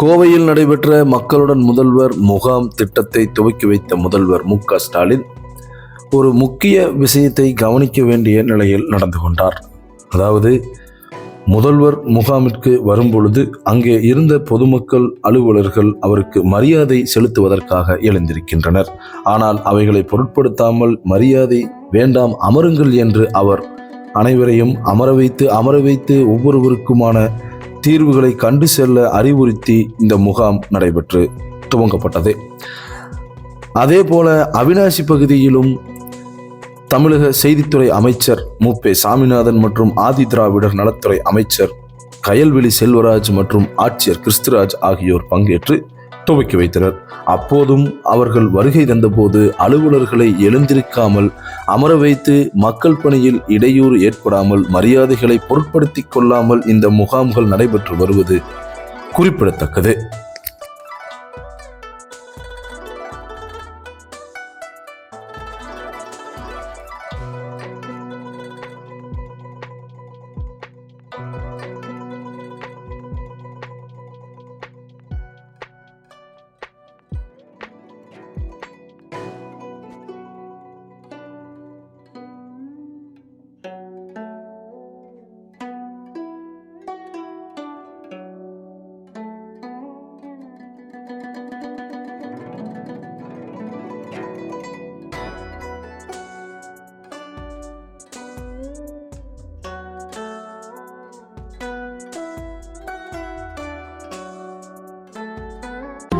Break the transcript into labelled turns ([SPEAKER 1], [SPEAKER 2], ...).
[SPEAKER 1] கோவையில் நடைபெற்ற மக்களுடன் முதல்வர் முகாம் திட்டத்தை துவக்கி வைத்த முதல்வர் மு ஸ்டாலின் ஒரு முக்கிய விஷயத்தை கவனிக்க வேண்டிய நிலையில் நடந்து கொண்டார். அதாவது முதல்வர் முகாமிற்கு வரும்பொழுது அங்கே இருந்த பொதுமக்கள் அலுவலர்கள் அவருக்கு மரியாதை செலுத்துவதற்காக எழுந்திருக்கின்றனர். ஆனால் அவைகளை பொருட்படுத்தாமல் மரியாதை வேண்டாம் அமருங்கள் என்று அவர் அனைவரையும் அமர வைத்து அமர வைத்து ஒவ்வொருவருக்குமான தீர்வுகளை கண்டு செல்ல அறிவுறுத்தி இந்த முகாம் நடைபெற்று துவங்கப்பட்டது. அதே போல அவினாசி பகுதியிலும் தமிழக செய்தித்துறை அமைச்சர் மு. சாமிநாதன் மற்றும் ஆதி திராவிடர் நலத்துறை அமைச்சர் கயல்வெளி செல்வராஜ் மற்றும் ஆட்சியர் கிறிஸ்துராஜ் ஆகியோர் பங்கேற்று துவக்கி வைத்தனர். அப்போதும் அவர்கள் வருகை தந்தபோது அலுவலர்களை எழுந்திருக்காமல் அமர வைத்து மக்கள் பணியில் இடையூறு ஏற்படாமல் மரியாதைகளை பொருட்படுத்திக் கொள்ளாமல் இந்த முகாம்கள் நடைபெற்று வருவது குறிப்பிடத்தக்கது.